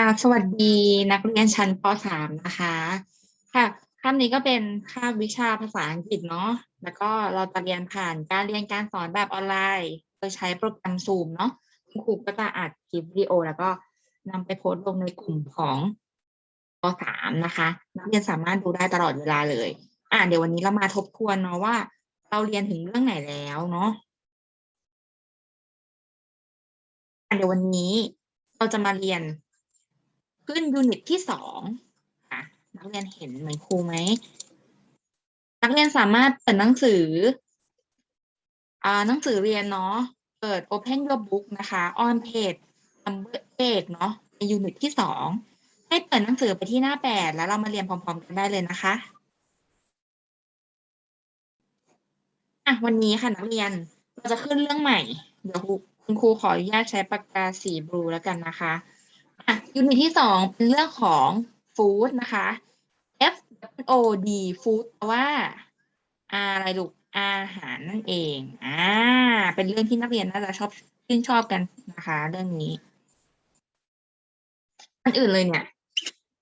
ค่ะ สวัสดีนักเรียนชั้นป .3 นะคะ ค่ะคาบนี้ก็เป็นคาบวิชาภาษาอังกฤษเนาะ แล้วก็เราจะเรียนผ่านการเรียนการสอนแบบออนไลน์โดยใช้โปรแกรม Zoom เนาะคุณครูก็จะอัดคลิปวิดีโอ แล้วก็นำไปโพสต์ลงในกลุ่มของป .3 นะคะ นักเรียนสามารถดูได้ตลอดเวลาเลย อ่าเดี๋ยววันนี้เรามาทบทวนเนาะว่า เราเรียนถึงเรื่องไหนแล้วเนาะอะเดี๋ยววันนี้เราจะมาเรียน ขึ้นยูนิตที่สองค่ะนักเรียนเห็นเหมือนครูไหม นักเรียนสามารถเปิดหนังสือ อ่าหนังสือเรียนเนาะ เปิด Open Your Book นะคะ on page number 8เนาะในยูนิตที่สองให้เปิดหนังสือไปที่หน้าแปดแล้วเรามาเรียนพร้อม ๆ กันได้เลยนะคะอะวันนี้ค่ะนักเรียนเราจะขึ้นเรื่องใหม่ เดี๋ยวคุณครูขออนุญาตใช้ปากกาสีบลูแล้วกันนะคะ อะยูนิตที่สองเป็นเรื่องของฟู้ดนะคะ F O D ฟู้ดแปลว่าอะไรลูกอาหารนั่นเอง อ่า เป็นเรื่องที่นักเรียนน่าจะชอบชื่นชอบกันนะคะ เรื่องนี้ อันอื่นเลยเนี่ย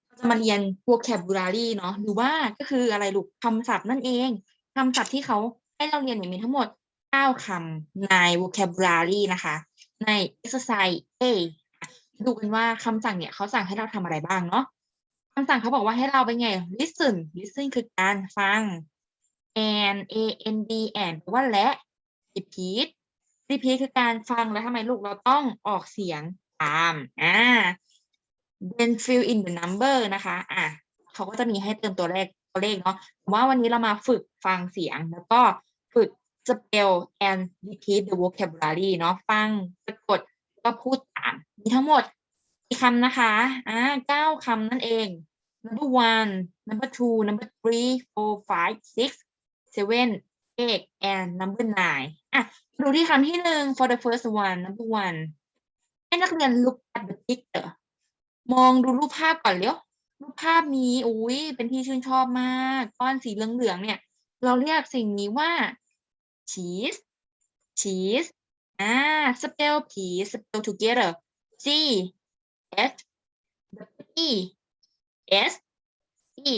เราจะมาเรียน vocabulary เนาะหรือว่าก็คืออะไรลูกคำศัพท์นั่นเองคำศัพท์ที่เขาให้เราเรียนเนี่ยมีทั้งหมด 9คำใน vocabulary นะคะ ใน exercise A ดูกันว่าคำสั่งเนี่ยเขาสั่งให้เราทำอะไรบ้างเนาะคำสั่งเขาบอกว่าให้เราเป็นไง listen listen คือการฟัง and a n d and แปลว่าและ repeat repeat คือการฟังแล้วทำไมลูกเราต้องออกเสียงตามอ่า then fill in the number นะคะอะเขาก็จะมีให้เติมตัวเลขตัวเลขเนาะว่าวันนี้เรามาฝึกฟังเสียงแล้วก็ฝึก spell and repeat the vocabulary เนาะฟังสะกด ก็พูดตาม มีทั้งหมดกี่คำนะคะอ่าเก้าคำนั่นเอง number one number two number three four five six seven eight and number nine อะดูที่คำที่หนึ่ง for the first one number one ให้นักเรียน look at the picture มองดูรูปภาพก่อนเร็วรูปภาพนี้อุ้ยเป็นที่ชื่นชอบมากก้อนสีเหลืองๆเนี่ย เราเรียกสิ่งนี้ว่า cheese cheese อ่า spell cheese spell together C H W E S E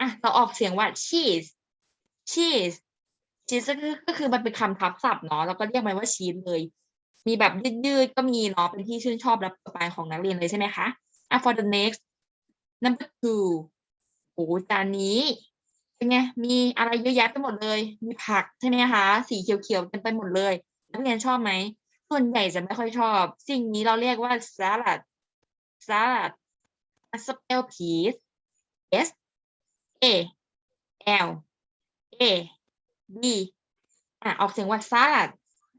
อะ เราออกเสียงว่า cheese cheese cheese ก็คือก็คือมันเป็นคำทับศัพท์เนาะแล้วก็เรียกมันว่าชีสเลย มีแบบยืดๆก็มีเนาะเป็นที่ชื่นชอบและโปรไฟล์ของนักเรียนเลยใช่ไหมคะอะ for the next number two โอ้จานนี้เป็นไง มีอะไรเยอะแยะไปหมดเลย มีผักใช่ไหมคะ สีเขียวๆเต็มไปหมดเลย นักเรียนชอบไหม ส่วนใหญ่จะไม่ค่อยชอบ สิ่งนี้เราเรียกว่า salad salad spell please S A L A D อะออกเสียงว่า salad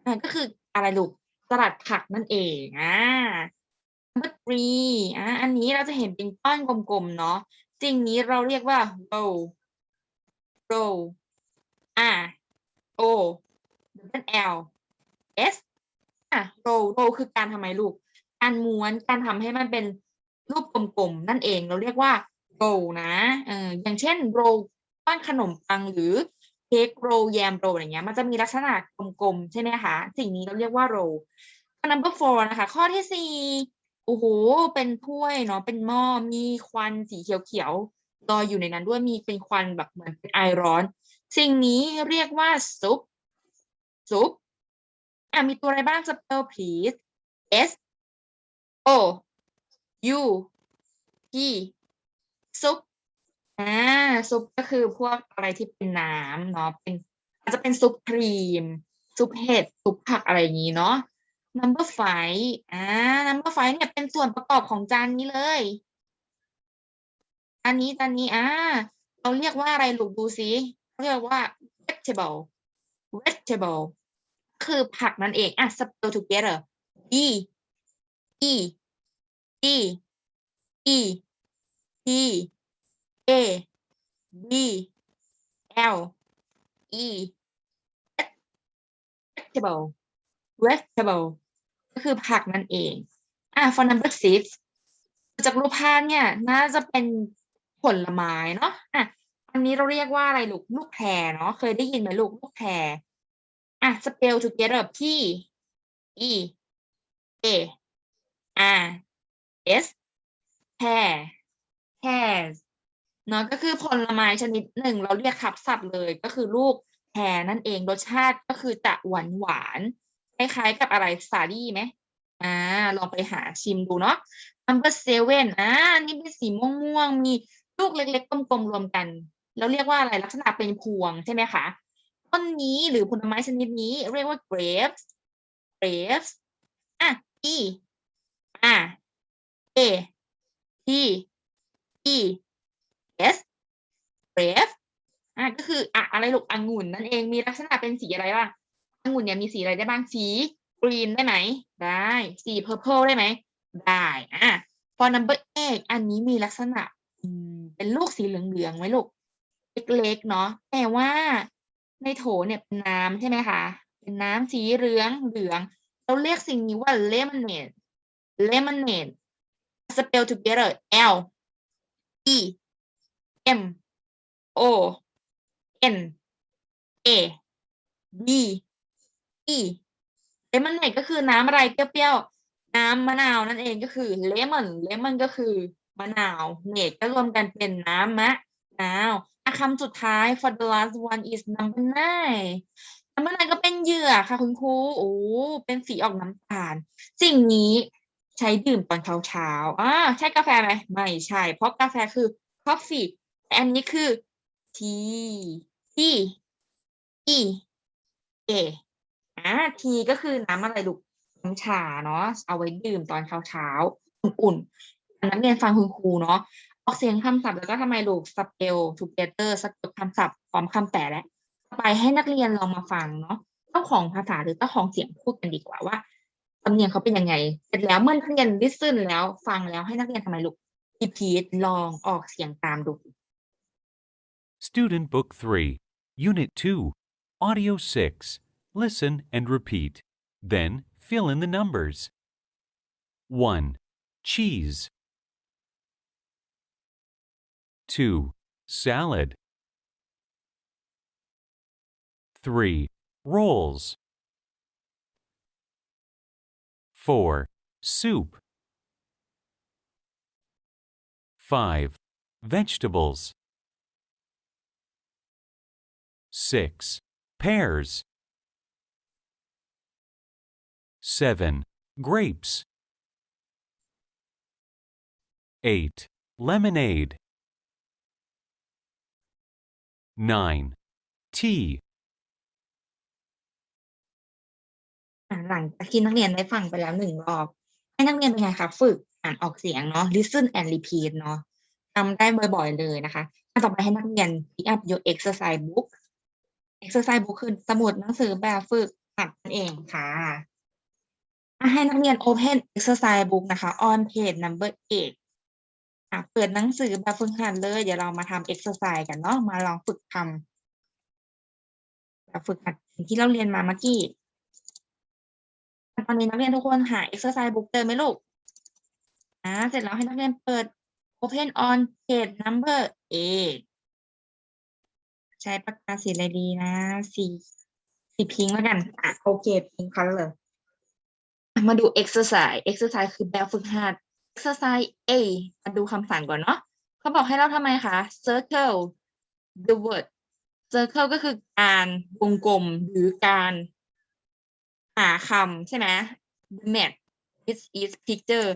อะก็คืออะไรลูกสลัดผักนั่นเองอ่า number three อ่าอันนี้เราจะเห็นเป็นก้อนกลมๆเนาะสิ่งนี้เราเรียกว่า roll roll R O double L S อะ roll roll คือการทำไมลูก การม้วนการทำให้มันเป็นรูปกลมๆ นั่นเองเราเรียกว่า roll นะเอออย่างเช่น roll ก้อนขนมปังหรือเค้กโรลแยมโรลอย่างเงี้ยมันจะมีลักษณะกลมๆ ใช่ไหมคะ สิ่งนี้เราเรียกว่า roll number four นะคะ ข้อที่สี่โอ้โห เป็นถ้วยเนาะ เป็นหม้อ มีควันสีเขียวๆลอยอยู่ในนั้นด้วย มีเป็นควันแบบเหมือนเป็นไอร้อน สิ่งนี้เรียกว่าซุป ซุป อะมีตัวอะไรบ้าง spell please S O U P ซุปอ่าซุปก็คือพวกอะไรที่เป็นน้ำเนาะเป็นอาจจะเป็นซุปครีม ซุปเห็ดซุปผักอะไรอย่างนี้เนาะ number five อ่า number five เนี่ยเป็นส่วนประกอบของจานนี้เลย อันนี้จานนี้อ่าเราเรียกว่าอะไรลูกดูซิเรียกว่า vegetable vegetable คือผักนั่นเองอะ spell together E E E E T A B L E vegetable vegetable ก็คือผักนั่นเอง อะ for number six จากรูปภาพเนี่ยน่าจะเป็นผลไม้เนาะอะอันนี้เราเรียกว่าอะไรลูกลูกแพรเนาะเคยได้ยินไหมลูกลูกแพร อะ spell together P E A R S pear pears เนาะก็คือผลไม้ชนิดหนึ่ง เราเรียกขับศัพท์เลยก็คือลูกแพรนั่นเองรสชาติก็คือจะหวานหวานคล้ายๆกับอะไรสาลี่ไหมอ่าลองไปหาชิมดูเนาะ number seven อ่านี่เป็นสีม่วงๆมีลูกเล็กๆกลมๆรวมกัน แล้วเรียกว่าอะไรลักษณะเป็นพวงใช่ไหมคะ ต้นนี้หรือผลไม้ชนิดนี้เรียกว่า grapes grapes อะ E อะ A T E S grape อะก็คืออะอะไรลูกองุ่นนั่นเองมีลักษณะเป็นสีอะไรบ้างองุ่นเนี่ยมีสีอะไรได้บ้างสีกรีนได้ไหมได้สี purple ได้ไหมได้อะ for number eight อันนี้มีลักษณะเป็นลูกสีเหลืองๆไหมลูกเล็กๆเนาะแต่ว่า ในโถเนี่ยเป็นน้ำใช่ไหมคะ เป็นน้ำสีเหลืองเหลือง เราเรียกสิ่งนี้ว่า lemonade lemonade spell together L E M O N A D E lemonade ก็คือน้ำอะไรเปรี้ยวๆ น้ำมะนาวนั่นเองก็คือ lemon lemon ก็คือมะนาว nade ก็รวมกันเป็นน้ำมะนาว คำสุดท้าย for the last one is number nine number nine ก็เป็นเหยื่อค่ะคุณครูโอ้เป็นสีออกน้ำตาล สิ่งนี้ใช้ดื่มตอนเช้าๆอ่าใช่กาแฟไหมไม่ใช่ เพราะกาแฟคือ coffee แต่อันนี้คือ tea tea e a อ่า tea ก็คือน้ำอะไรลูกน้ำชาเนาะเอาไว้ดื่มตอนเช้าๆอุ่นๆนักเรียนฟังคุณครูเนาะ ออกเสียงคำศัพท์แล้วก็ทำไมลูก spell together สะกดคำศัพท์พร้อมคำแปลและต่อไปให้นักเรียนลองมาฟังเนาะเจ้าของภาษาหรือเจ้าของเสียงพูดกันดีกว่าว่าสำเนียงเขาเป็นยังไง เสร็จแล้วเมื่อนักเรียน listen แล้วฟังแล้วให้นักเรียนทำไมลูก repeat ลองออกเสียงตามดู Student Book 3, Unit 2, Audio 6. Listen and repeat. Then fill in the numbers. 1. Cheese. 2. Salad. 3. Rolls. 4. Soup. 5. Vegetables. 6. Pears. 7. Grapes. 8. Lemonade. 9. Tea. อะหลังจากที่นักเรียนได้ฟังไปแล้วหนึ่งรอบ ให้นักเรียนเป็นไงคะฝึกอ่านออกเสียงเนาะ listen and repeat เนาะทำได้บ่อยๆเลยนะคะอะต่อไปให้นักเรียน pick up your exercise book exercise book คือสมุดหนังสือแบบฝึกหัดนั่นเองค่ะอะให้นักเรียน open exercise book นะคะ on page number eight อะเปิดหนังสือแบบฝึกหัดเลย เดี๋ยวเรามาทำ exercise กันเนาะมาลองฝึกทำแบบฝึกหัดสิ่งที่เราเรียนมาเมื่อกี้ตอนนี้นักเรียนทุกคนหา exercise book เจอไหมลูกอ่าเสร็จแล้วให้นักเรียนเปิด open on page number eight ใช้ปากกาสีอะไรดีนะสีสีพิงค์แล้วกันอะโอเคพิงค์คัลเลยมาดู exercise exercise คือแบบฝึกหัด exercise A มาดูคำสั่งก่อนเนาะเขาบอกให้เราทำไมคะ circle the word circle ก็คือการวงกลมหรือการหาคำใช่ไหม the match this is picture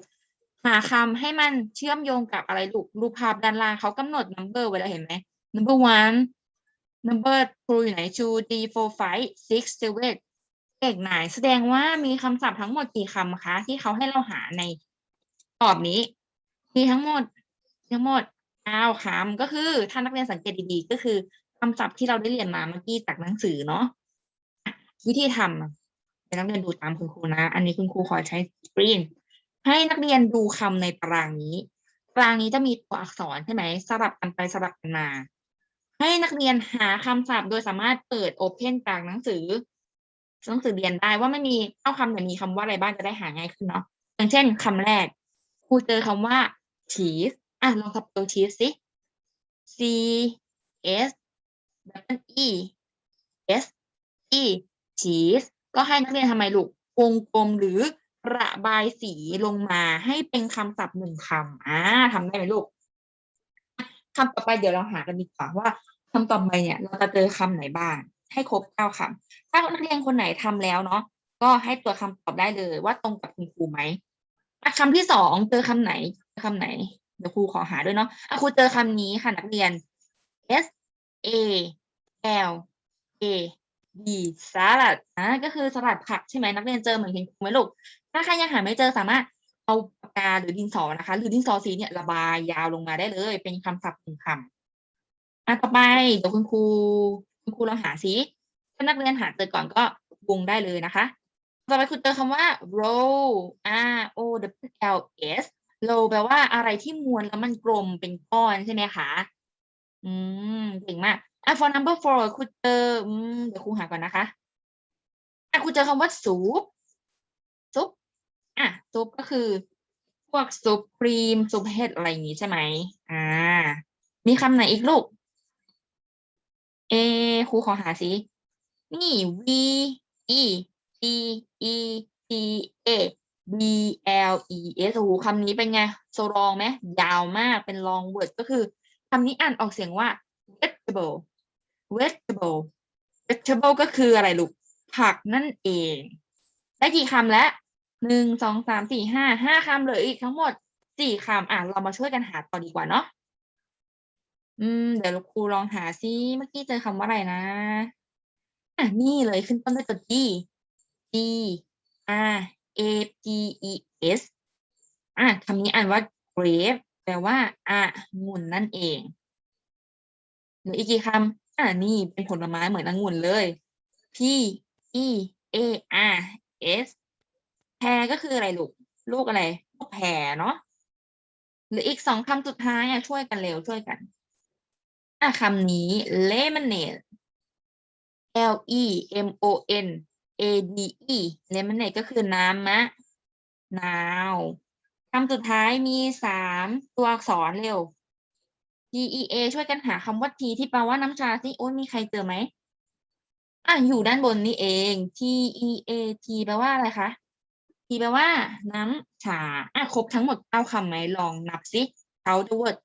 หาคำให้มันเชื่อมโยงกับอะไรลูกรูปภาพด้านล่างเขากำหนด number ไว้แล้วเห็นไหม number one number two อยู่ไหน two three four five six seven เลขไหนแสดงว่ามีคำศัพท์ทั้งหมดกี่คำคะ ที่เขาให้เราหาใน ตอบนี้ มีทั้งหมดทั้งหมดเก้าคำก็คือถ้านักเรียนสังเกตดีๆ ก็คือคำศัพท์ที่เราได้เรียนมาเมื่อกี้จากหนังสือเนาะวิธีทำเดี๋ยวนักเรียนดูตามคุณครูนะ อันนี้คุณครูขอใช้สกรีนให้นักเรียนดูคำในตารางนี้ตารางนี้จะมีตัวอักษรใช่ไหมสลับกันไปสลับกันมา ให้นักเรียนหาคำศัพท์ โดยสามารถเปิดโอเพนจากหนังสือหนังสือเรียนได้ว่าไม่มีเข้าคำแต่มีคำว่าอะไรบ้างจะได้หาง่ายขึ้นเนาะอย่างเช่นคำแรก ครูเจอคำว่า cheese อะลองสเปล cheese สิ c s w e s e cheese ก็ให้นักเรียนทำไมลูกวงกลมหรือระบายสีลงมาให้เป็นคำศัพท์หนึ่งคำอ่าทำได้ไหมลูกคำต่อไปเดี๋ยวเราหากันดีกว่าว่าคำต่อไปเนี่ยเราจะเจอคำไหนบ้าง ให้ครบเก้าคำถ้านักเรียนคนไหนทำแล้วเนาะก็ให้ตัวคำตอบได้เลยว่าตรงกับคุณครูไหม คำที่สองเจอคำไหนคำไหน เดี๋ยวครูขอหาด้วยเนาะอะครูเจอคำนี้ค่ะนักเรียน S A L A D สลัดอะก็คือสลัดผักใช่ไหมนักเรียนเจอเหมือนเห็นครูไหมลูก ถ้าใครยังหาไม่เจอสามารถเอาปากกาหรือดินสอนะคะ หรือดินสอสีเนี่ยระบายยาวลงมาได้เลย เป็นคำศัพท์หนึ่งคำอะต่อไปเดี๋ยวคุณครูคุณครูเราหาสิถ้านักเรียนหาเจอก่อนก็วงได้เลยนะคะ ต่อไปคุณเจอคำว่า roll r o w l s roll แปลว่าอะไรที่ม้วนแล้วมันกลมเป็นก้อนใช่ไหมคะ อืมเก่งมากอะ for number four คุณเจออืมเดี๋ยวครูหาก่อนนะคะอะคุณเจอคำว่า soup ซุปอะซุปก็คือ พวกซุปครีมซุปเห็ดอะไรอย่างงี้ใช่ไหมอ่า มีคำไหนอีกลูก เอครูขอหาสินี่ V E T E T A B L E S โอ้โหคำนี้เป็นไงโซลองไหมยาวมากเป็น long word ก็คือคำนี้อ่านออกเสียงว่า vegetable vegetable vegetable ก็คืออะไรลูก ผักนั่นเอง ได้กี่คำแล้วหนึ่งสองสามสี่ห้าห้าคำเหลืออีกทั้งหมดสี่คำอะเรามาช่วยกันหาต่อดีกว่าเนาะอืม เดี๋ยวครูลองหาซิเมื่อกี้เจอคำว่าอะไรนะอะนี่เลยขึ้นต้นด้วยตัว G G R A P E S อะคำนี้อ่านว่า grape แปลว่าอะงุ่นนั่นเองหลืออีกกี่คำอะนี่เป็นผลไม้เหมือนองุ่นเลย P E A R S แพรก็คืออะไรลูก ลูกอะไร ลูกแพรเนาะ หรืออีกสองคำสุดท้ายอะช่วยกันเร็วช่วยกัน อะคำนี้ lemonade L E M O N A D E lemonade ก็คือน้ำมะนาวคำสุดท้ายมีสามตัวอักษรเร็ว T E A ช่วยกันหาคำว่า T ที่แปลว่าน้ำชาสิโอ้ยมีใครเจอไหมอะอยู่ด้านบนนี่เอง T E A T แปลว่าอะไรคะ T แปลว่า น้ำชาอะครบทั้งหมดเก้าคำไหมลองนับสิ count the word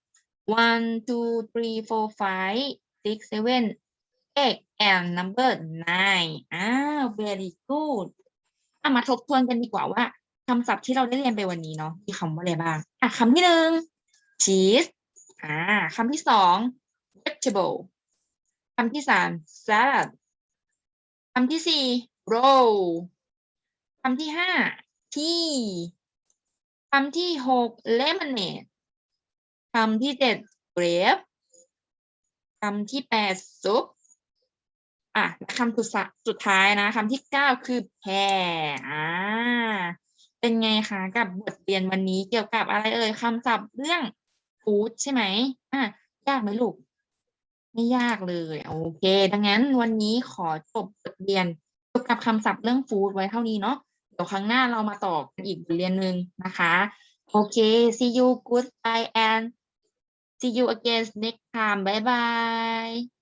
one two three four five six seven eight and number nine อ่า very good อะมาทบทวนกันดีกว่าว่าคำศัพท์ที่เราได้เรียนไปวันนี้เนาะมีคำว่าอะไรบ้าง อะคำที่หนึ่ง cheese อ่าคำที่สอง vegetable คำที่สาม salad คำที่สี่ roll คำที่ห้า tea คำที่หก lemonade คำที่เจ็ด grape คำที่แปด soup อะคำสุดสะสุดท้ายนะคำที่เก้าคือ pear อ่าเป็นไงคะกับบทเรียนวันนี้เกี่ยวกับอะไรเอ่ยคำศัพท์เรื่องฟู้ดใช่ไหมอะยากไหมลูก ไม่ยากเลยโอเค ดังนั้นวันนี้ขอจบบทเรียนเกี่ยวกับคำศัพท์เรื่องฟู้ดไว้เท่านี้เนาะเดี๋ยวครั้งหน้าเรามาต่อกันอีกบทเรียนหนึ่งนะคะโอเค see you goodbye and see you again next time bye bye